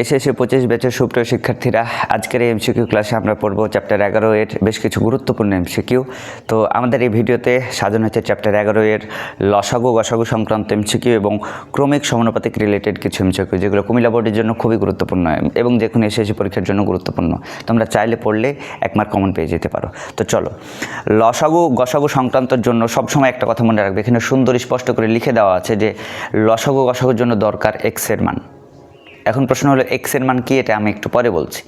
SSC পঁচিশ ব্যাচের সুপ্রিয় শিক্ষার্থীরা, আজকের এই এমসিকিউ ক্লাসে আমরা পড়ব চ্যাপ্টার এগারো এর বেশ কিছু গুরুত্বপূর্ণ এমসিকিউ তো আমাদের এই ভিডিওতে সাজানো হচ্ছে চ্যাপ্টার এগারো এর লসাগু গসাগু সংক্রান্ত এমসিকিউ এবং ক্রমিক সমানুপাতিক রিলেটেড কিছু এমসিকিউ যেগুলো কুমিল্লা বোর্ডের জন্য খুবই গুরুত্বপূর্ণ এবং যে কোনো এসএসসি পরীক্ষার জন্য গুরুত্বপূর্ণ। তোমরা চাইলে পড়লে এক মার্ক কমন পেয়ে যেতে পারো। তো চলো, লসাগু গসাগু সংক্রান্তর জন্য সবসময় একটা কথা মনে রাখবে। এখানে সুন্দর স্পষ্ট করে লিখে দেওয়া আছে যে, লসাগু গসাগুর জন্য দরকার এক্সের মান। এখন প্রশ্ন হলো এক্সের মান কি? এটা আমি একটু পরে বলছি।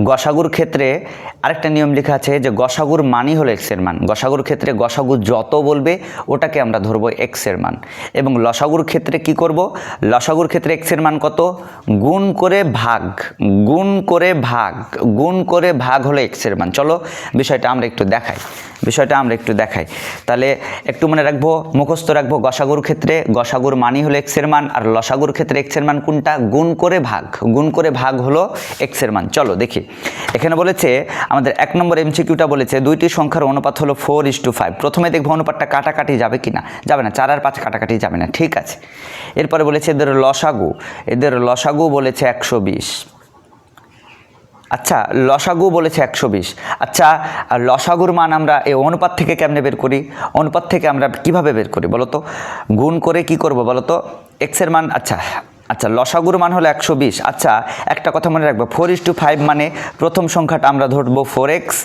গসাগুর ক্ষেত্রে আরেকটা নিয়ম লেখা আছে যে গসাগুর মানই হলো এক্সের মান। গসাগুর ক্ষেত্রে গসাগু যত বলবে ওটাকে আমরা ধরবো এক্সের মান। এবং লসাগুর ক্ষেত্রে কি করব? লসাগুর ক্ষেত্রে এক্সের মান কত? গুণ করে ভাগ, গুণ করে ভাগ, গুণ করে ভাগ হলো এক্সের মান। চলো বিষয়টা আমরা একটু দেখাই। বিষয়টা আমরা একটু দেখাই। তাহলে একটু মনে রাখব, মুখস্থ রাখব, গসাগুর ক্ষেত্রে গসাগুর মানই হলো এক্সের মান, আর লসাগুর ক্ষেত্রে এক্সের মান কোনটা? গুণ করে ভাগ, গুণ করে ভাগ হলো এক্সের মান। চলো দেখি। এখানে বলেছে, আমাদের এক নম্বর এমসিকিউটা বলেছে, দুইটি সংখ্যার অনুপাত হলো ফোর ইস টু ফাইভ প্রথমে দেখব অনুপাতটা কাটাকাটি যাবে কি না যাবে না, চার আর পাঁচ কাটাকাটি যাবে না, ঠিক আছে। এরপরে বলেছে, এদের লসাগু এদের লসাগু বলেছে একশো বিশ। আচ্ছা লসাগু বলেছে একশো বিশ। আচ্ছা লসাগুর মান আমরা এই অনুপাত থেকে কেমনে বের করি? অনুপাত থেকে আমরা কীভাবে বের করি বলো তো গুণ করে কি করব বলো তো এক্সের মান আচ্ছা আচ্ছা লসাগুর মান হলো একশো বিশ। আচ্ছা একটা কথা মনে রাখব ফোর ইস টু ফাইভ মানে প্রথম সংখ্যাটা আমরা ধরবো ফোর এক্স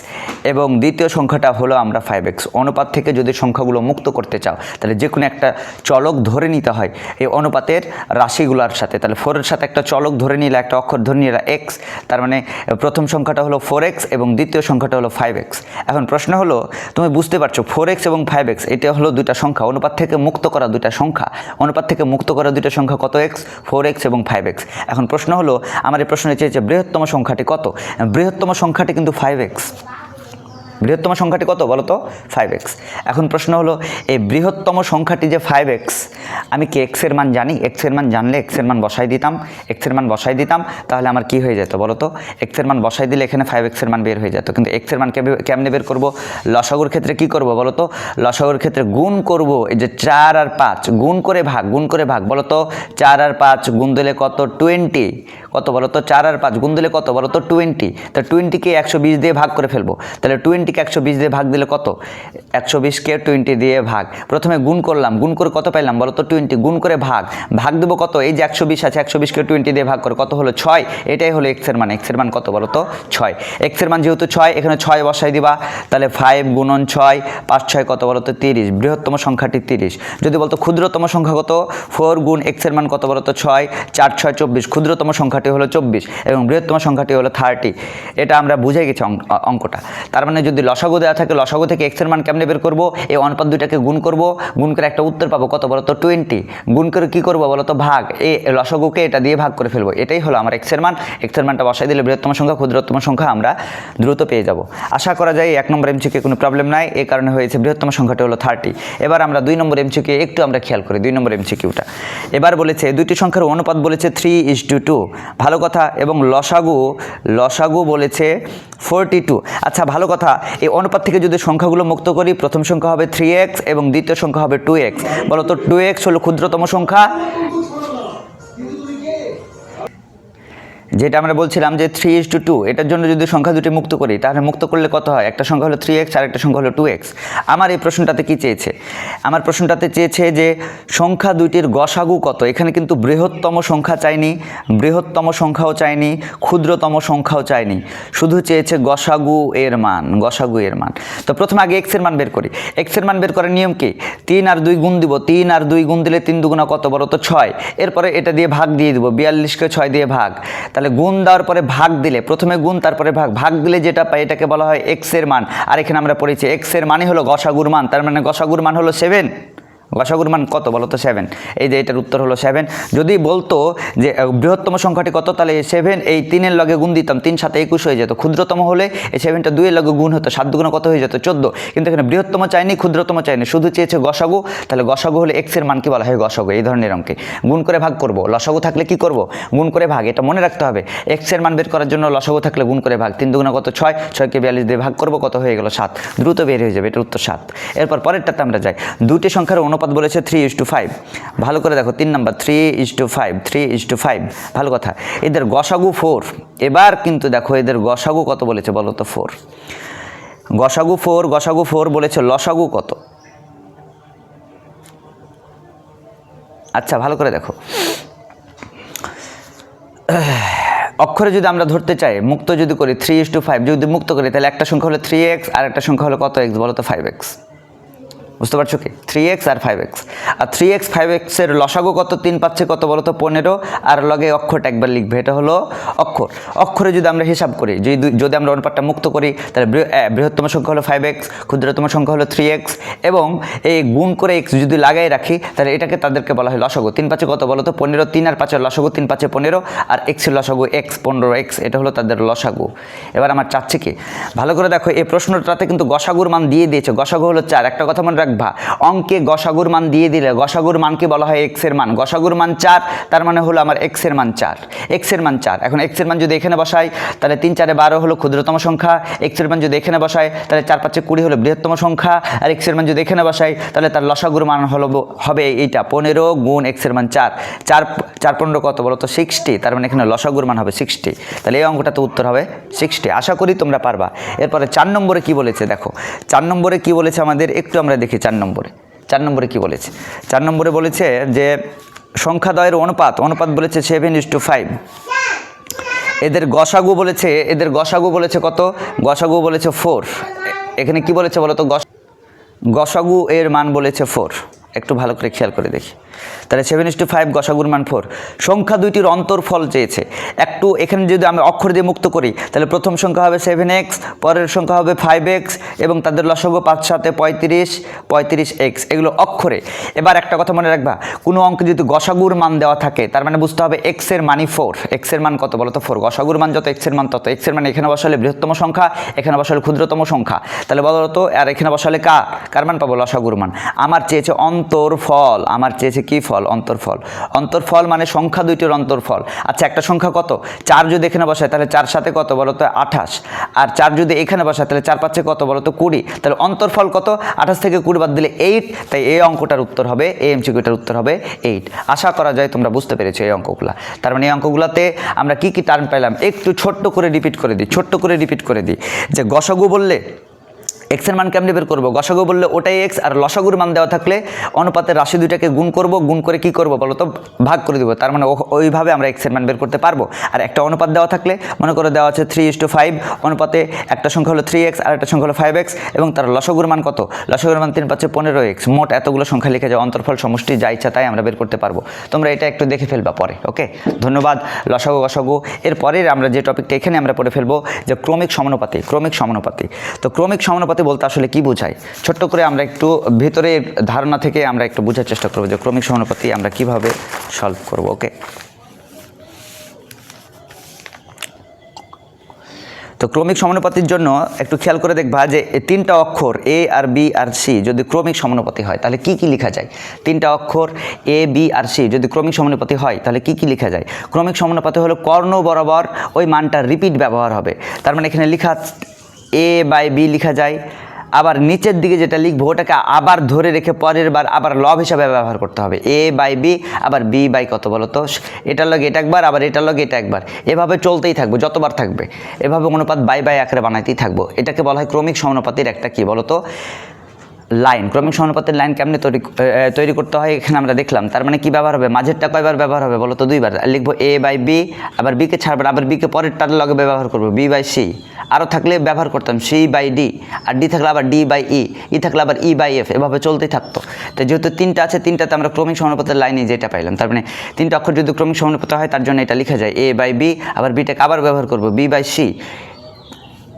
এবং দ্বিতীয় সংখ্যাটা হলো আমরা ফাইভ এক্স অনুপাত থেকে যদি সংখ্যাগুলো মুক্ত করতে চাও, তাহলে যে কোনো একটা চলক ধরে নিতে হয় এই অনুপাতের রাশিগুলোর সাথে। তাহলে ফোরের সাথে একটা চলক ধরে নিলে, একটা অক্ষর ধরে নিলে এক্স তার মানে প্রথম সংখ্যাটা হলো ফোর এক্স এবং দ্বিতীয় সংখ্যাটা হলো ফাইভ এক্স এখন প্রশ্ন হলো, তুমি বুঝতে পারছ ফোর এক্স এবং ফাইভ এক্স এটা হলো দুটা সংখ্যা। অনুপাত থেকে মুক্ত করা দুটা সংখ্যা। অনুপাত থেকে মুক্ত করা দুটা সংখ্যা কত এক্স ফোর এক্স এবং ফাইভ এক্স। এখন প্রশ্ন হলো, আমার এই প্রশ্নে চেয়েছে বৃহত্তম সংখ্যাটি কত? বৃহত্তম সংখ্যাটি কিন্তু ফাইভ এক্স। বৃহত্তম সংখ্যাটি কত বলো তো? ফাইভ এক্স এখন প্রশ্ন হলো, এই বৃহত্তম সংখ্যাটি যে ফাইভ এক্স আমি কি এক্সের মান জানি? এক্সের মান জানলে এক্সের মান বসাই দিতাম। এক্সের মান বসাই দিতাম, তাহলে আমার কি হয়ে যেত বলো তো? এক্সের মান বসাই দিলে এখানে ফাইভ এক্সের মান বের হয়ে যেত। কিন্তু এক্সের মান কেমনে- বের করব? লসাগুর ক্ষেত্রে কি করব বলো তো? লসাগুর ক্ষেত্রে গুণ করব, এই যে চার আর পাঁচ, গুণ করে ভাগ, গুণ করে ভাগ বলো তো? চার আর পাঁচ গুণ দিলে কত? টোয়েন্টি কত বলো তো চার আর পাঁচ? গুণ দিলে কত বলো তো টোয়েন্টি তা টোয়েন্টিকে একশো বিশ দিয়ে ভাগ করে ফেলব। তাহলে টোয়েন্টিকে একশো বিশ দিয়ে ভাগ দিলে কত? একশো বিশকে টোয়েন্টি দিয়ে ভাগ। প্রথমে গুণ করলাম। গুণ করে কত পাইলাম বলো তো টোয়েন্টি গুণ করে ভাগ। ভাগ দেবো কত? এই যে একশো বিশ আছে, একশো বিশকে টোয়েন্টি দিয়ে ভাগ করে। কত হলো ছয়? এটাই হলো এক্সের মান। এক্সের মান কত বলো তো? ছয়। এক্সের মান যেহেতু ছয়, এখানে ছয় বসাই দিবা। তাহলে ফাইভ গুণন ছয়, পাঁচ ছয় কত বলো তো তিরিশ? বৃহত্তম সংখ্যাটি তিরিশ। যদি বলতো ক্ষুদ্রতম সংখ্যা কত? ফোর গুণ এক্সের মান কত বলো তো ছয়? চার ছয় চব্বিশ। ক্ষুদ্রতম সংখ্যাটি হলো চব্বিশ এবং বৃহত্তম সংখ্যাটি হলো থার্টি এটা আমরা বুঝে গেছি অঙ্ক- অঙ্কটা। তার মানে যদি লসাগু দেওয়া থাকে, লসাগু থেকে এক্সের মান কেমনে বের করব? এই অনুপাত দুইটাকে গুণ করব। গুণ করে একটা উত্তর পাবো। কত বলো তো টোয়েন্টি গুণ করে কী করব বলতো? ভাগ। এই লসাগুকে এটা দিয়ে ভাগ করে ফেলব। এটাই হলো আমার এক্সের মান। এক্সের মানটা বসাই দিলে বৃহত্তম সংখ্যা, ক্ষুদ্রতম সংখ্যা আমরা দ্রুত পেয়ে যাব। আশা করা যায় এক নম্বর এমসিকে কোনো প্রবলেম নাই। এই কারণে হয়েছে বৃহত্তম সংখ্যাটি হলো থার্টি এবার আমরা দুই নম্বর এমসিকে একটু আমরা খেয়াল করি। দুই নম্বর এমসিকিউটা এবার বলেছে, দুইটি সংখ্যার অনুপাত বলেছে থ্রি ইস টু টু ভালো কথা এবং লসাগু লসাগু বলেছে ফোরটি টু আচ্ছা ভালো কথা, এই অনুপাত থেকে যদি সংখ্যাগুলো মুক্ত করি, প্রথম সংখ্যা হবে থ্রি এক্স এবং দ্বিতীয় সংখ্যা হবে টু এক্স বলো তো টু এক্স হলো ক্ষুদ্রতম সংখ্যা যেটা আমরা বলছিলাম যে থ্রি ইস টু টু এটার জন্য যদি সংখ্যা দুটি মুক্ত করি, তাহলে মুক্ত করলে কত হয়? একটা সংখ্যা হলো থ্রি এক্স আর একটা সংখ্যা হলো টু এক্স আমার এই প্রশ্নটাতে কি চেয়েছে? আমার প্রশ্নটাতে চেয়েছে যে সংখ্যা দুইটির গসাগু কত? এখানে কিন্তু বৃহত্তম সংখ্যা চাইনি, বৃহত্তম সংখ্যাও চাইনি, ক্ষুদ্রতম সংখ্যাও চাইনি। শুধু চেয়েছে গসাগু এর মান, গসাগু এর মান। তো প্রথমে আগে এক্সের মান বের করি। এক্সের মান বের করার নিয়ম কি? তিন আর দুই গুণ দিব, তিন আর দুই গুণ দিলে তিন দুগুণা কত বড়? তো ছয়। এরপরে এটা দিয়ে ভাগ দিয়ে দিব, বিয়াল্লিশকে ছয় দিয়ে ভাগ। তাহলে গুণ দেওয়ার পরে ভাগ দিলে, প্রথমে গুণ, তারপরে ভাগ। ভাগ দিলে যেটা পাই, এটাকে বলা হয় এক্সের মান। আর এখানে আমরা পড়েছি এক্সের মানে হলো গসাগুর মান। তার মানে গসাগুর মান হলো সেভেন গসাগুর মান কত বলো তো? সেভেন এই যে এটার উত্তর হলো সেভেন যদি বলতো যে বৃহত্তম সংখ্যাটি কত, তাহলে সেভেন এই তিনের লগে গুণ দিতাম, তিন সাথে একুশ হয়ে যেত, ক্ষুদ্রতম হলে এই সেভেনটা দুইয়ের লগে গুণ হতো, সাত দুগুণ কত হয়ে যেত? চোদ্দ। কিন্তু এখানে বৃহত্তম চাইনি, ক্ষুদ্রতম চাইনি, শুধু চেয়েছে গসাগু, তাহলে গসাগু হলে এক্সের মান কি বলা হয়? গসাগু, এই ধরনের অঙ্কে। গুণ করে ভাগ করব, লসাগু থাকলে কি করব? গুণ করে ভাগ, এটা মনে রাখতে হবে। এক্সের মান বের করার জন্য লসাগু থাকলে গুণ করে ভাগ, তিন দুগুণা কত? ছয়। ছয়কে বিয়াল্লিশ দিয়ে ভাগ করব, কত হয়ে গেল? সাত। দ্রুত বের হয়ে যাবে, এটার উত্তর সাত। এরপর পরেরটাতে আমরা যাই। দুটি সংখ্যার অনুপাত অনুপাত বলেছে থ্রি ইস টু ফাইভ ভালো করে দেখো, তিন number three is to five three is to five ভালো কথা। এদের গসাগু ফোর এবার কিন্তু দেখো, এদের গসাগু কত বলেছে বলো তো ফোর গসাগু ফোর গসাগু ফোর বলেছে লসাগু কত? আচ্ছা ভালো করে দেখো। অক্ষরে যদি আমরা ধরতে চাই, মুক্ত যদি করি থ্রি ইস টু ফাইভ যদি মুক্ত করি, তাহলে একটা সংখ্যা হলো থ্রি এক্স আর একটা সংখ্যা হলো কত এক্স বলো তো ফাইভ এক্স বুঝতে পারছ কি? থ্রি এক্স আর ফাইভ এক্স আর থ্রি এক্স ফাইভ এক্সের লসাগু কত? তিন পাচ্ছে কত বলো তো? পনেরো। আর লগে অক্ষরটা একবার লিখবে, এটা হলো অক্ষর। অক্ষরে যদি আমরা হিসাব করি, যদি যদি আমরা অনুপাতটা মুক্ত করি, তাহলে বৃহত্তম সংখ্যা হলো ফাইভ এক্স ক্ষুদ্রতম সংখ্যা হলো থ্রি এক্স এবং এই গুণ করে এক্স যদি লাগাই রাখি, তাহলে এটাকে তাদেরকে বলা হয় লসাগু। তিন পাঁচে কত বলো তো? পনেরো। তিন আর পাঁচের লসাগু তিন পাঁচে পনেরো। আর এক্সের লসাগু এক্স পনেরো এক্স এটা হলো তাদের লসাগু। এবার আমার চাচ্ছে কি? ভালো করে দেখো, এই প্রশ্নটাতে কিন্তু গসাগুর মান দিয়ে দিয়েছে। গসাগু হলো চার। একটা কথা মনে রাখবা। অঙ্কে গসাগুর মান দিয়ে দিলে, গসাগুর মানকে বলা হয়? এক্সের মান। গসাগুর মান চার, তার মানে হলো আমার এক্সের মান চার। এক্সের মান চার। এখন এক্সের মান যদি এখানে বসাই, তাহলে তিন চারে বারো হলো ক্ষুদ্রতম সংখ্যা। এক্সের মান যদি এখানে বসাই, তাহলে চার পাঁচে কুড়ি হলো বৃহত্তম সংখ্যা। আর এক্সের মান যদি এখানে বসাই, তাহলে তার লসাগুর মান হলো, হবে এইটা, পনেরো গুণ এক্সের মান চার। চার চার পনেরো কত বলো তো? সিক্সটি তার মানে এখানে লসাগুর মান হবে সিক্সটি তাহলে এই অঙ্কটা তো উত্তর হবে সিক্সটি আশা করি তোমরা পারবা। এরপরে চার নম্বরে কি বলেছে? দেখো, চার নম্বরে কি বলেছে আমাদের? একটু আমরা দেখি চার নম্বরে। চার নম্বরে কি বলেছে? চার নম্বরে বলেছে যে সংখ্যাদয়ের অনুপাত অনুপাত বলেছে সেভেন ইস টু ফাইভ এদের গসাগু বলেছে, এদের গসাগু বলেছে কত? গসাগু বলেছে ফোর এখানে কি বলেছে বলো তো গস, গসাগু এর মান বলেছে ফোর একটু ভালো করে খেয়াল করে দেখি। তাহলে সেভেন ইস টু ফাইভ গসাগুর মান ফোর সংখ্যা দুইটির অন্তর্ফল চেয়েছে। একটু এখানে যদি আমি অক্ষর দিয়ে মুক্ত করি, তাহলে প্রথম সংখ্যা হবে সেভেন এক্স পরের সংখ্যা হবে ফাইভ এক্স এবং তাদের লসগু পাঁচ সাথে পঁয়ত্রিশ পঁয়ত্রিশ এক্স এগুলো অক্ষরে। এবার একটা কথা মনে রাখবা, কোনো অঙ্কে যদি গসাগুর মান দেওয়া থাকে, তার মানে বুঝতে হবে এক্সের মানই ফোর এক্সের মান কত বলো তো ফোর গসাগুর মান যত এক্সের মান তত। এক্সের মান এখানে বসালে বৃহত্তম সংখ্যা, এখানে বসালে ক্ষুদ্রতম সংখ্যা। তাহলে বলো তো, আর এখানে বসালে কার? কার মান পাবো? লসাগুর মান। আমার চেয়েছে অন্তর্ফল আমার চেয়েছে কি ফল? অন্তর্ফল অন্তর্ফল মানে সংখ্যা দুইটির অন্তর্ফল আচ্ছা একটা সংখ্যা কত? চার যদি এখানে বসায়, তাহলে চার সাথে কত বলো তো? আঠাশ। আর চার যদি এখানে বসায়, তাহলে চার পাঁচে কত বলো তো? কুড়ি। তাহলে অন্তর্ফল কত? আঠাশ থেকে কুড়ি বাদ দিলে এইট তাই এই অঙ্কটার উত্তর হবে, এই এমসিকিউটার উত্তর হবে এইট আশা করা যায় তোমরা বুঝতে পেরেছ এই অঙ্কগুলো। তার মানে এই অঙ্কগুলোতে আমরা কি কি টার্ম পেলাম একটু ছোট্ট করে রিপিট করে দিই, ছোট্ট করে রিপিট করে দিই। যে গসগু বললে এক্সের মান কেমনি বের করব? গসাগু বললে ওটাই এক্স আর লসাগুর মান দেওয়া থাকলে অনুপাতের রাশি দুইটাকে গুণ করব, গুণ করে কি করব বলো তো? ভাগ করে দেবো। তার মানে ওইভাবে আমরা এক্সের মান বের করতে পারব। আর একটা অনুপাত দেওয়া থাকলে, মনে করে দেওয়া আছে থ্রি ইস টু ফাইভ অনুপাতে একটা সংখ্যা হলো থ্রি এক্স আর একটা সংখ্যা হলো ফাইভ এক্স এবং তার লসাগুর মান কত? লসাগুর মান তিন পাচ্ছে পনেরো এক্স মোট এতগুলো সংখ্যা লিখে যায় অন্তর্ফল, সমষ্টি, যা ইচ্ছা তাই আমরা বের করতে পারব। তোমরা এটা একটু দেখে ফেলবা পরে ওকে ধন্যবাদ, লসাগু, গসাগু। এরপরের আমরা যে টপিকটা এখানে আমরা পড়ে ফেলব, যে ক্রমিক সমানুপাতি ক্রমিক সমানুপাতি। তো ক্রমিক সমানুপাতি বলতে আসলে কি বোঝায়? ছোট্ট করে আমরা একটু ভিতরে ধারণা থেকে আমরা একটু বোঝার চেষ্টা করব যে ক্রমিক সমানুপাতি আমরা কীভাবে সলভ করব ওকে তো ক্রমিক সমানুপাতির জন্য একটু খেয়াল করে দেখবা যে তিনটা অক্ষর এ আর বি আর সি যদি ক্রমিক সমানুপাতি হয়, তাহলে কি কি লেখা যায়? তিনটা অক্ষর এ বি আর সি যদি ক্রমিক সমানুপাতি হয়, তাহলে কি কি লেখা যায়? ক্রমিক সমানুপাতি হলো কর্ণ বরাবর ওই মানটার রিপিট ব্যবহার হবে। তার মানে এখানে লেখা এ বাই বি লেখা যায়। আবার নিচের দিকে যেটা লিখব, ওটাকে আবার ধরে রেখে পরের বার আবার লব হিসাবে ব্যবহার করতে হবে। এ বাই বি আবার বি বাই কত বলো তো? এটার লগে এটা একবার, আবার এটার লগে এটা একবার। এভাবে চলতেই থাকব, যতবার থাকবে। এভাবে অনুপাত বাই বাই আকারে বানাইতেই থাকব। এটাকে বলা হয় ক্রমিক সমানুপাতের একটা কী বলো তো? লাইন, ক্রমিক সমানুপাতের লাইন কেমনে তৈরি তৈরি করতে হয় এখানে আমরা দেখলাম। তার মানে কি ব্যবহার হবে? মাঝেরটা কয়বার ব্যবহার হবে বলো তো দুইবার? লিখব এ বাই বি আবার বিকে ছাড়বার আবার বিকে পরেরটার লগে ব্যবহার করব বি বাই সি আরও থাকলে ব্যবহার করতাম সি বাই ডি আর ডি থাকলে আবার ডি বাই ই ই থাকলে আবার ই বাই এফ এভাবে চলতেই থাকতো। তো যেহেতু তিনটা আছে, তিনটাতে আমরা ক্রমিক সমানুপাতের লাইনে যেটা পাইলাম, তার মানে তিনটা অক্ষর যদি ক্রমিক সমানুপাত হয়, তার জন্য এটা লেখা যায় এ বাই বি আবার বিটাকে আবার ব্যবহার করব বি বাই সি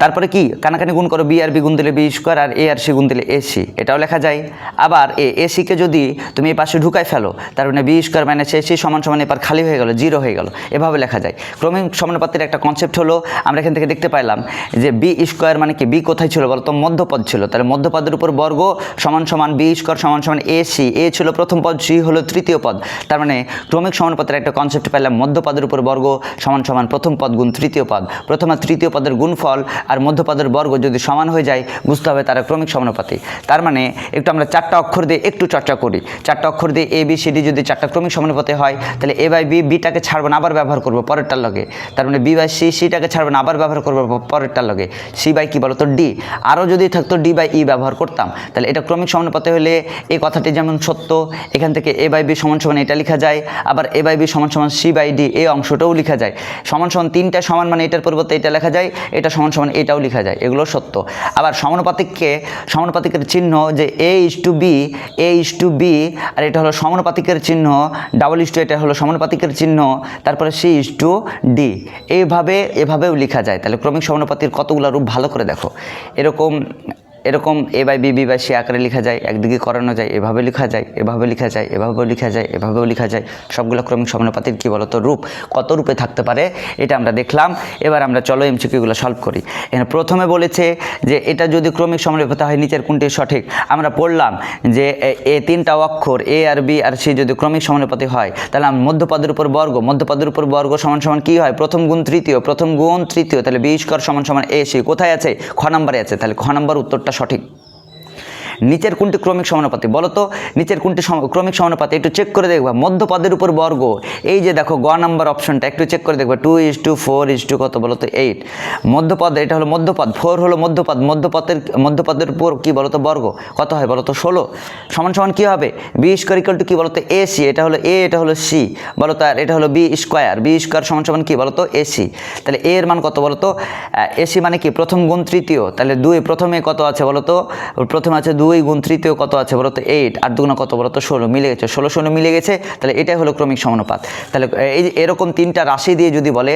তারপরে কি? কানাকানি গুণ করো, বি আর বি গুণ দিলে বি স্কোয়ার আর এ আর সি গুণ দিলে এসি এটাও লেখা যায়। আবার এ এ সিকে যদি তুমি এই পাশে ঢুকাই ফেলো, তার মানে B square minus A C সমান সমান এবার খালি হয়ে গেল, জিরো হয়ে গেল। এভাবে লেখা যায়। ক্রমিক সমানুপাতের একটা কনসেপ্ট হলো, আমরা এখান থেকে দেখতে পাইলাম যে বি স্কোয়ার মানে কি? বি কোথায় ছিল বলো তো মধ্যপদ ছিল। তাহলে মধ্যপদের উপর বর্গ সমান সমান বি স্কোয়ার সমান সমান এ সি। এ ছিল প্রথম পদ, সি হলো তৃতীয় পদ। তার মানে ক্রমিক সমানুপাতের একটা কনসেপ্ট পাইলাম, মধ্যপদের উপর বর্গ সমান সমান প্রথম পদ গুণ তৃতীয় পদ। প্রথম আর তৃতীয় পদের গুণফল আর মধ্যপদের বর্গ যদি সমান হয়ে যায়, বুঝতে হবে তারা ক্রমিক সমানুপাতি। তার মানে একটু আমরা চারটা অক্ষর দিয়ে একটু চর্চা করি। চারটা অক্ষর দিয়ে এ বি সি ডি যদি চারটা ক্রমিক সমানুপাতি হয়, তাহলে এ বাই বি বিটাকে ছাড়বো না, আবার ব্যবহার করব পরেরটার লগে। তার মানে বি বাই সি সিটাকে ছাড়বো না, আবার ব্যবহার করব পরেরটার লগে। সি বাই কি বলো তো ডি আরও যদি থাকতো ডি বাই ই ব্যবহার করতাম, তাহলে এটা ক্রমিক সমানুপাতে হলে এই কথাটি যেমন সত্য, এখান থেকে এ বাই বি সমান সমান এটা লেখা যায়, আবার এ বাই বি সমান সমান সি বাই ডি এই অংশটাও লেখা যায়। সমান সমান তিনটা সমান মানে এটার পরিবর্তে এটা লেখা যায়, এটা সমান সমান এটাও লেখা যায়, এগুলো সত্য। আবার সমানুপাতিককে, সমানুপাতিকের চিহ্ন যে A is to B A is to B আর এটা হলো সমানুপাতিকের চিহ্ন ডাবল ইস টু এটা হলো সমানুপাতিকের চিহ্ন, তারপরে সি ইস টু ডি এইভাবে এভাবেও লেখা যায়। তাহলে ক্রমিক সমানুপাতির কতগুলো রূপ ভালো করে দেখো। এরকম এরকম A by B B by C আকারে লেখা যায়, একদিকে করানো যায়, এভাবে লেখা যায়, এভাবে লেখা যায়, এভাবেও লেখা যায়, এভাবেও লেখা যায়। সবগুলো ক্রমিক সমানুপাতির কী বলতো? রূপ। কত রূপে থাকতে পারে? এটা আমরা দেখলাম। এবার আমরা চলো এম এমসিকিউগুলো সলভ করি। এখানে প্রথমে বলেছে যে, এটা যদি ক্রমিক সমানুপাতি হয়, নিচের কোনটি সঠিক? আমরা পড়লাম যে, এ- তিনটা অক্ষর এ আর বি আর সি যদি ক্রমিক সমানুপাতি হয়, তাহলে মধ্যপদের উপর বর্গ, মধ্যপদের উপর বর্গ সমান সমান কী হয়? প্রথম গুণ তৃতীয়, প্রথম গুণ তৃতীয়, তাহলে বি স্কোয়ার সমান সমান এ সি কোথায় আছে? খ নম্বরে আছে। তাহলে খ নম্বর উত্তরটা সঠিক। নিচের কোনটি ক্রমিক সমানুপাতি বলো তো, নিচের কোনটি ক্রমিক সমানুপাতি একটু চেক করে দেখবা। মধ্যপদের উপর বর্গ। এই যে দেখো, গ নাম্বার অপশনটা একটু চেক করে দেখবা। Two is to four is to কত বলো তো এইট মধ্যপদ এটা হলো মধ্যপদ ফোর হলো মধ্যপদ মধ্যপদের মধ্যপদের উপর কী বলো তো, বর্গ? কত হয় বলো তো, ষোলো। সমান সমান কী হবে? বি স্কোয়ার ইকাল টু কী বলো তো এ সি এটা হলো এ এটা হলো সি বলো তো, আর এটা হলো বি স্কোয়ার বি স্কোয়ার সমান সমান কী বলো তো এসি তাহলে এ এর মান কত বলো তো এসি মানে কি? প্রথম গুণ তৃতীয়। তাহলে দুই, প্রথমে কত আছে বলো তো, প্রথমে আছে দুই গুণ তৃতীয় কত আছে বলো তো এইট আর দুগুণ কত বলো তো ষোলো, মিলে গেছে। ষোলো ষোলো মিলে গেছে, তাহলে এটাই হলো ক্রমিক সমানুপাত। তাহলে এই এরকম তিনটা রাশি দিয়ে যদি বলে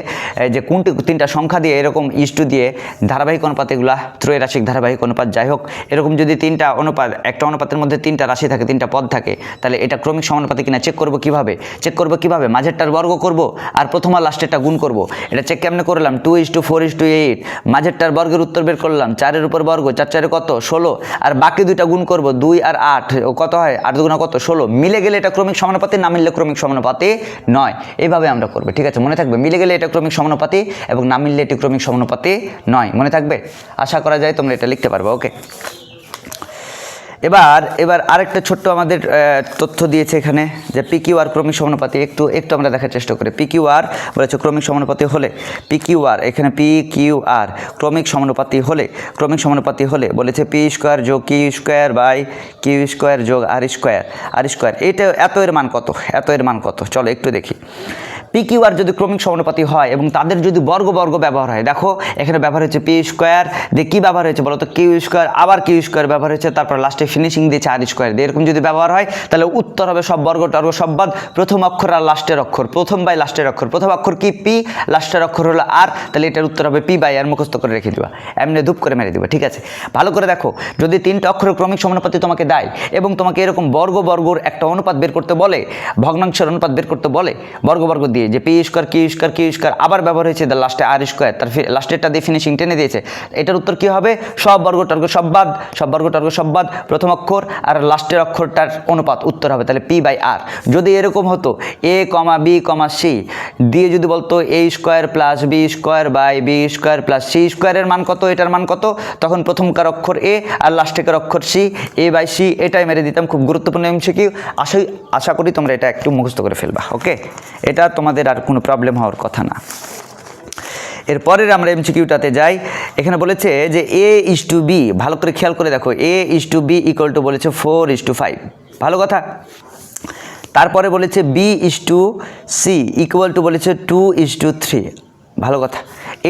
যে কোনটি, তিনটা সংখ্যা দিয়ে এরকম ইস্টু দিয়ে ধারাবাহিক অনুপাত এগুলা, ত্রৈরাশিক ধারাবাহিক অনুপাত, যাই হোক, এরকম যদি তিনটা অনুপাত, একটা অনুপাতের মধ্যে তিনটা রাশি থাকে, তিনটা পদ থাকে, তাহলে এটা ক্রমিক সমানুপাতে কিনা চেক করব কীভাবে? চেক করব কীভাবে? মাঝেরটার বর্গ করব আর প্রথম আর লাস্টেরটা গুণ করব। এটা চেক কেমনে করলাম? Two is to four is to eight মাঝেরটার বর্গের উত্তর বের করলাম, চারের উপর বর্গ, চার চারে কত? ষোলো, আর বাকি দুইটা গুণ করব দুই আর আট কত হয়? আট দুগুণা কত? ষোলো। মিলে গেলে এটা ক্রমিক সমানুপাতি না মিললে ক্রমিক সমানুপাতি নয়। এইভাবে আমরা করব, ঠিক আছে? মনে থাকবে? মিলে গেলে এটা ক্রমিক সমানুপাতি এবং না মিললে এটি ক্রমিক সমানুপাতি নয়। মনে থাকবে? আশা করা যায় তোমরা এটা লিখতে পারবে, ওকে? এবার এবার আরেকটা ছোট্ট আমাদের তথ্য দিয়েছে এখানে যে পিকিউ আর ক্রমিক সমানুপাতি একটু একটু আমরা দেখার চেষ্টা করি। পিকিউ আর বলেছে ক্রমিক সমানুপাতি হলে পিকিউ আর এখানে পি কিউ আর ক্রমিক সমানুপাতি হলে, ক্রমিক সমানুপাতি হলে বলেছে পি স্কোয়ার যোগ Q square by Q square যোগ আর স্কোয়ার আর স্কোয়ার এটা এত এর মান কত? এত এর মান কত? চলো একটু দেখি। পি কিউ আর যদি ক্রমিক সমানুপাতি হয় এবং তাদের যদি বর্গ বর্গ ব্যবহার হয়, দেখো এখানে ব্যবহার হচ্ছে পি স্কোয়ার দিয়ে কী ব্যবহার হয়েছে বলো তো কিউ স্কোয়ার আবার কিউ স্কোয়ার ব্যবহার হয়েছে, তারপর লাস্টে ফিনিশিং দিয়েছে আর স্কোয়ার দিয়ে। এরকম যদি ব্যবহার হয়, তাহলে উত্তর হবে সব বর্গ, টর্গ, সব বাদ। প্রথম অক্ষর আর লাস্টের অক্ষর। প্রথম বাই লাস্টের অক্ষর। প্রথম অক্ষর কি? পি লাস্টের অক্ষর হলো আর তাহলে এটার উত্তর হবে পি বাই আর মুখস্থ করে রেখে দিবা। এমনি ধূপ করে মেরে দিবা, ঠিক আছে? ভালো করে দেখো, যদি তিনটা অক্ষরের ক্রমিক সমানুপাতি তোমাকে দেয় এবং তোমাকে এরকম বর্গ বর্গর একটা অনুপাত বের করতে বলে, ভগ্নাংশের অনুপাত বের করতে বলে বর্গ বর্গ দিয়ে যে P square Q square Q square আবার ব্যবহার হয়েছে তার লাস্টে আর স্কোয়ার তার লাস্টেরটা দিয়ে ফিনিশিং টেনে দিয়েছে। এটার উত্তর কি হবে? সব বর্গ টর্গ সব বাদ, সব বর্গ টর্গ সব বাদ, প্রথম অক্ষর আর লাস্টের অক্ষরটার অনুপাত উত্তর হবে, তাহলে পি বাই আর যদি এরকম হতো এ কমা বি কমা সি দিয়ে যদি বলতো A square plus B square by B square plus C স্কোয়ারের মান কত, এটার মান কত? তখন প্রথমকার অক্ষর এ আর লাস্টেকার অক্ষর সি এ বাই সি এটাই মেরে দিতাম, খুব গুরুত্বপূর্ণ এমসিকিউ আশা আশা করি তোমরা এটা একটু মুখস্থ করে ফেলবা ওকে এটা তোমাদের আর কোনো প্রবলেম হওয়ার কথা না। এরপরের আমরা এমসিকিউটাতে যাই। এখানে বলেছে যে এ ইস টু বি ভালো করে খেয়াল করে দেখো। A is to B equal to বলেছে ফোর ইস টু ফাইভ ভালো কথা? তারপরে বলেছে B is to C equal to বলেছে টু ইস টু থ্রি ভালো কথা।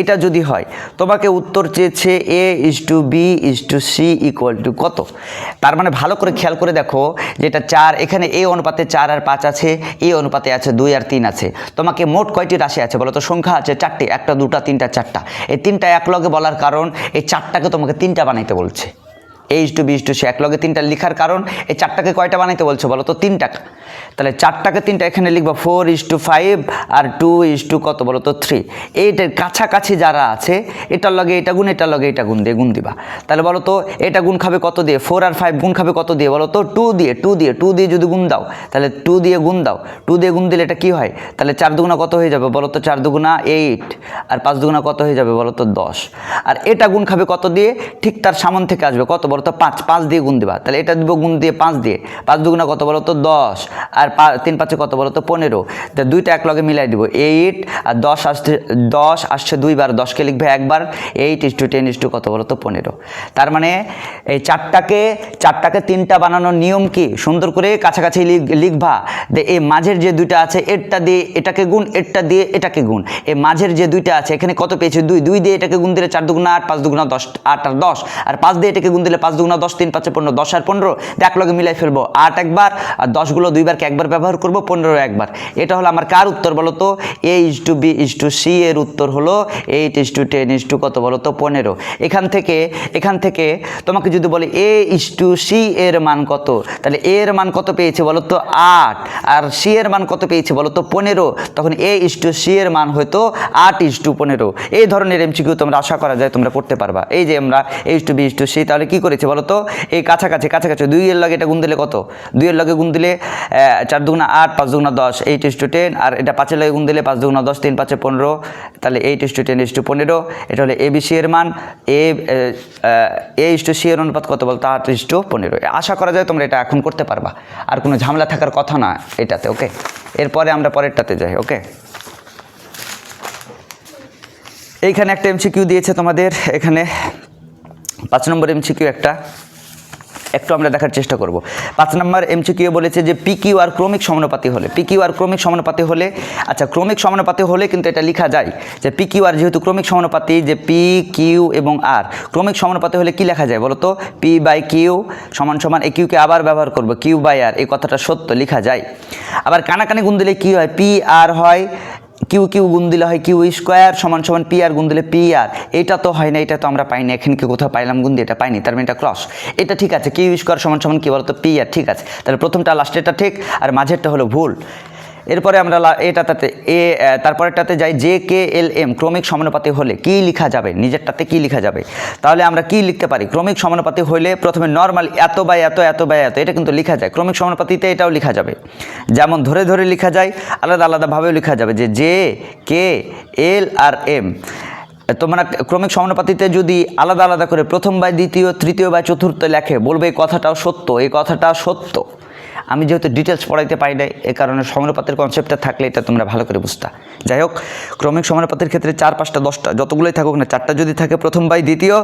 এটা যদি হয়, তোমাকে উত্তর চেয়েছে A is to B is to C equal to কত? তার মানে ভালো করে খেয়াল করে দেখো যেটা চার, এখানে এ অনুপাতে চার আর পাঁচ আছে এ অনুপাতে আছে দুই আর তিন আছে। তোমাকে মোট কয়টি রাশি আছে বলো তো? সংখ্যা আছে চারটে, একটা, দুটা, তিনটা, চারটা। এই তিনটা এক লগে বলার কারণ এই চারটাকে তোমাকে তিনটা বানাইতে বলছে। H to beach to C এক লগে তিনটা লেখার কারণ, এই চারটাকে কয়টা বানাইতে বলছো বলো তো? তিনটা তাহলে চারটাকে তিনটা এখানে লিখব ফোর ইস টু ফাইভ আর টু ইস টু কত বলো তো? থ্রি এইটার কাছাকাছি যারা আছে, এটার লগে এটা গুণ, এটার লগে এটা গুণ দিয়ে গুণ দিবা। তাহলে বলো তো, এটা গুণ খাবে কত দিয়ে? ফোর আর ফাইভ গুণ খাবে কত দিয়ে বলো তো? টু দিয়ে টু দিয়ে টু দিয়ে যদি গুণ দাও, তাহলে টু দিয়ে গুণ দাও। টু দিয়ে গুণ দিলে এটা কি হয়? তাহলে চার দুগুণা কত হয়ে যাবে বলো তো? চার দুগুণা এইট আর পাঁচ দুগুণা কত হয়ে যাবে বলো তো? দশ। আর এটা গুণ খাবে কত দিয়ে? ঠিক তার সামন থেকে আসবে। কত বলো তো পাঁচ পাঁচ দিয়ে গুণ দিবা। তাহলে এটা দিব গুণ দিয়ে পাঁচ দিয়ে। পাঁচ দুগুণা কত বলো তো? দশ। আর তিন পাঁচে কত বলো তো? পনেরো। তা দুইটা এক লগে মিলাই দিব। এইট আর দশ আসছে দশ আসছে দুইবার দশকে লিখবে একবার। Eight is to ten is to কত বলো তো? পনেরো। তার মানে এই চারটাকে চারটাকে তিনটা বানানোর নিয়ম কি? সুন্দর করে কাছাকাছি লিখ- লিখবা যে এই মাঝের যে দুইটা আছে, এরটা দিয়ে এটাকে গুণ, এরটা দিয়ে এটাকে গুণ। এই মাঝের যে দুইটা আছে, এখানে কত পেয়েছে? দুই। দুই দিয়ে এটাকে গুণ দিলে চার দুগুণা আট, পাঁচ দুগুণা দশ, আট আর দশ। আর পাঁচ দিয়ে এটাকে গুণ দিলে পাঁচ দুগুণা দশ, তিন পাঁচে পনেরো, দশ আর পনেরো, দেখ লগে মিলাই ফেলব। আট একবার, আর দশগুলো দুইবারকে একবার ব্যবহার করব? পনেরো একবার। এটা হলো আমার কার উত্তর বলো তো? A is to B is to C এর উত্তর হলো eight is to ten is to কত বলো তো? পনেরো। এখান থেকে এখান থেকে তোমাকে যদি বলে এ ইস টু সি এর মান কত? তাহলে এ এর মান কত পেয়েছে বলো তো? আট। আর সি এর মান কত পেয়েছে বলো তো? পনেরো। তখন এ ইস টু সি এর মান হয়তো আট ইস টু পনেরো। এই ধরনের এমসিকিউ তোমরা আশা করা যায় তোমরা করতে পারবা। এই যে আমরা H to B is to C তাহলে কী কি করেছে বলো তো? এই কাছাকাছি কাছাকাছি। দুইয়ের লগে এটা গুণ দিলে কত? দুইয়ের লগে গুণ দিলে চার দুগুণা আট, পাঁচ দুগুণা দশ। এইট ইস টু টেন আর এটা পাঁচের লগে গুণ দিলে পাঁচ দুগুণা দশ, তিন পাঁচে পনেরো। তাহলে eight is to ten is to পনেরো। এটা হলো এ বি সি এর মান। এ এ ইস টু সি এর অনুপাত কত বলতো? আট ইস টু পনেরো। আশা করা যায় তোমরা এটা এখন করতে পারবা। আর কোনো ঝামেলা থাকার কথা না এটাতে ওকে এরপরে আমরা পরেরটাতে যাই ওকে এইখানে একটা এমসিকিউ দিয়েছে তোমাদের। এখানে পাঁচ নম্বর এমসিকিউ একটা। একটু আমরা দেখার চেষ্টা করব। পাঁচ নম্বর এমসিকিউ বলেছে যে পি কিউ আর ক্রমিক সমানুপাতি হলে পি কিউ আর ক্রমিক সমানুপাতি হলে আচ্ছা ক্রমিক সমানুপাতি হলে কিন্তু এটা লেখা যায় যে পি কিউ আর যেহেতু ক্রমিক সমানুপাতি, যে পি কিউ এবং আর ক্রমিক সমানুপাতি হলে কি লেখা যায় বলো তো? পি বাই কিউ সমান সমান এ কিউকে আবার ব্যবহার করব কিউ বাই আর এই কথাটা সত্য লেখা যায়। আবার কানাকানি গুণ দিলে কী হয়? পি আর হয় কিউ কিউ গুণ দিলে হয় কিউ স্কোয়ার সমান সমান পি আর গুণ দিলে পি আর। এটা তো হয় না, এটা তো আমরা পাইনি। এখানে কি কোথাও পাইলাম গুণ দিয়ে এটা পাইনি, তার মানে এটা ক্রস এটা ঠিক আছে, কিউ স্কোয়ার সমান সমান কি বলতো? পি আর, ঠিক আছে। তাহলে প্রথমটা লাস্টেরটা ঠিক, আর মাঝেরটা হলো ভুল। এরপরে আমরা এটাতে এ তারপরেরটাতে যাই জে, কে, এল, এম, ক্রমিক সমানুপাতি হলে কি লিখা যাবে? নিজেরটাতে কি লিখা যাবে? তাহলে আমরা কি লিখতে পারি? ক্রমিক সমানুপাতি হলে প্রথমে নর্মাল এত বাই এত এত বাই এত, এটা কিন্তু লেখা যায়। ক্রমিক সমানুপাতিতে এটাও লেখা যাবে। যেমন ধরে ধরে লেখা যায়, আলাদা আলাদাভাবেও লেখা যাবে যে জে, কে, এল আর এম। তোমরা ক্রমিক সমানুপাতিতে যদি আলাদা আলাদা করে প্রথম বা দ্বিতীয়, তৃতীয় বা চতুর্থ লেখে, বলবে এই কথাটাও সত্য, এই কথাটা সত্য। আমি যেহেতু ডিটেলস পড়াইতে পারি নাই, এ কারণে সমানুপাতের কনসেপ্টটা থাকলে এটা তোমরা ভালো করে বুঝতা। যাই হোক, ক্রমিক সমানুপাতের ক্ষেত্রে চার, পাঁচটা, দশটা, যতগুলোই থাকুক না, চারটা যদি থাকে, প্রথম বাই দ্বিতীয়,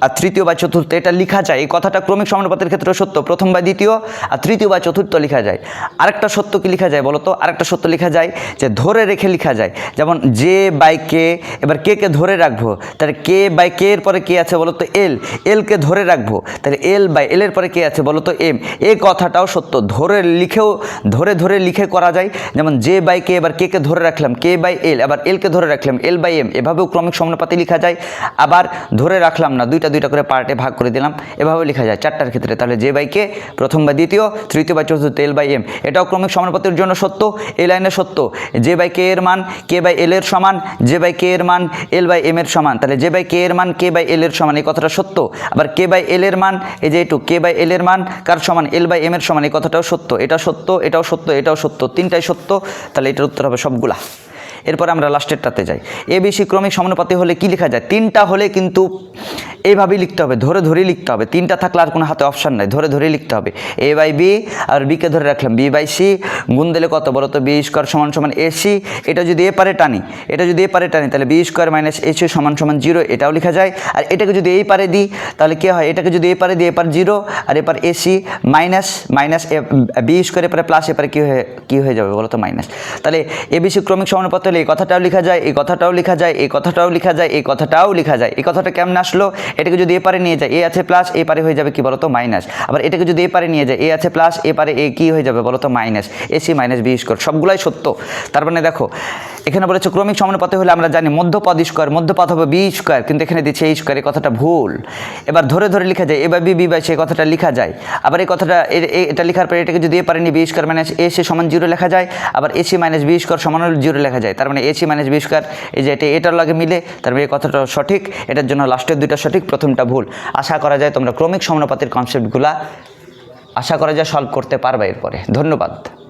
আর তৃতীয় বা চতুর্থ, এটা লেখা যায়। এই কথাটা ক্রমিক সমানুপাতের ক্ষেত্রে সত্য। প্রথম বাই দ্বিতীয় আর তৃতীয় বা চতুর্থ লেখা যায়। আরেকটা সত্য কি লেখা যায় বলো তো? আরেকটা সত্য লেখা যায় যে ধরে রেখে লেখা যায়। যেমন জে বাই কে, এবার কে কে ধরে রাখব? তাহলে কে বাই কে এর পরে কে আছে বলো তো? এল। এলকে ধরে রাখব। তাহলে এল বাই এল এর পরে কে আছে বলো তো? এম। এই কথাটাও সত্য। ধরে লিখেও, ধরে ধরে লিখে করা যায়। যেমন জে বাই কে এবার কে কে ধরে রাখলাম কে বাই এল আবার এলকে ধরে রাখলাম এল বাই এম এভাবেও ক্রমিক সমানুপাতি লেখা যায়। আবার ধরে রাখলাম না, দুইটা দুইটা করে পার্টে ভাগ করে দিলাম, এভাবেও লেখা যায় চারটার ক্ষেত্রে। তাহলে জে বাই কে প্রথম বা দ্বিতীয়, তৃতীয় বা চতুর্থ এল বাই এম এটাও ক্রমিক সমানুপাতির জন্য সত্য এ লাইনে সত্য। জে বাই কে এর মান কে বাই এল এর সমান জে বাই কে এর মান এল বাই এম এর সমান। তাহলে জে বাই কে এর মান কে বাই এল এর সমান, এই কথাটা সত্য। আবার কে বাই এল এর মান, এই যে একটু কে বাই এল এর মান, কার সমান? এল বাই এম এর সমান, এই কথাটাও সত্য এটা সত্য, এটাও সত্য এটাও সত্য, তিনটাই সত্য, তাহলে এটার উত্তর হবে সবগুলা। এরপরে আমরা লাস্টেরটাতে যাই। এ বেশি ক্রমিক সমানুপাতি হলে কি লেখা যায়? তিনটা হলে কিন্তু এইভাবেই লিখতে হবে, ধরে ধরেই লিখতে হবে। তিনটা থাকলে আর কোনো হাতে অপশান নাই, ধরে ধরেই লিখতে হবে। এ বাই বি আর বিকে ধরে রাখলাম বি বাই সি গুণ দিলে কত বলো তো? বি স্কোয়ার সমান সমান এ সি এটা যদি এ পারে টানি, এটা যদি এ পারে টানি, তাহলে B square minus A C সমান সমান জিরো এটাও লেখা যায়। আর এটাকে যদি এই পারে দিই, তাহলে কী হয়? এটাকে যদি এ পারে দিই এপার জিরো আর এপার A C minus minus A B square এপারে প্লাস এপারে কী হয়ে কী হয়ে যাবে বলো তো? মাইনাস তাহলে এ বেশি ক্রমিক সমানুপাত হলে এই কথাটাও লেখা যায়, এই কথাটাও লেখা যায়, এই কথাটাও লেখা যায়, এই কথাটাও লেখা যায়, এই কথাটা কেমন আসলো? এটাকে যদি এ পারে নিয়ে যায়, এ আছে প্লাস এ পারে হয়ে যাবে কি বলতো মাইনাস আবার এটাকে যদি এ পারে নিয়ে যায়, এ আছে প্লাস এ পারে এ কি হয়ে যাবে বলতো minus A C minus B square সবগুলাই সত্য। তার মানে দেখো, এখানে বলেছে ক্রমিক সমানুপাতে হলে আমরা জানি মধ্যপদ স্কোয়ার মধ্যপদ হবে বি স্কোয়ার কিন্তু এখানে দিচ্ছে এই স্কোয়ার এই কথাটা ভুল। এবার ধরে ধরে লেখা যায়, এ বি বি বাই সেই কথাটা লেখা যায়। আবার এই কথাটা, এ- এ- এটা লেখার পরে এটাকে যদি এ পারেনি B square minus A C সমান জিরো লেখা যায়। আবার A C minus B square সমান জিরো লেখা যায়। তার মানে A C minus B square এই যে এটা, এটার লগে মিলে, তার মানে এই কথাটা সঠিক, এটার জন্য লাস্টের দুইটা সঠিক প্রথমটা ভুল। আশা করা যায় তোমরা ক্রমিক সমানুপাতের কনসেপ্টগুলা আশা করা যায় সলভ করতে পারবে এরপরে। ধন্যবাদ।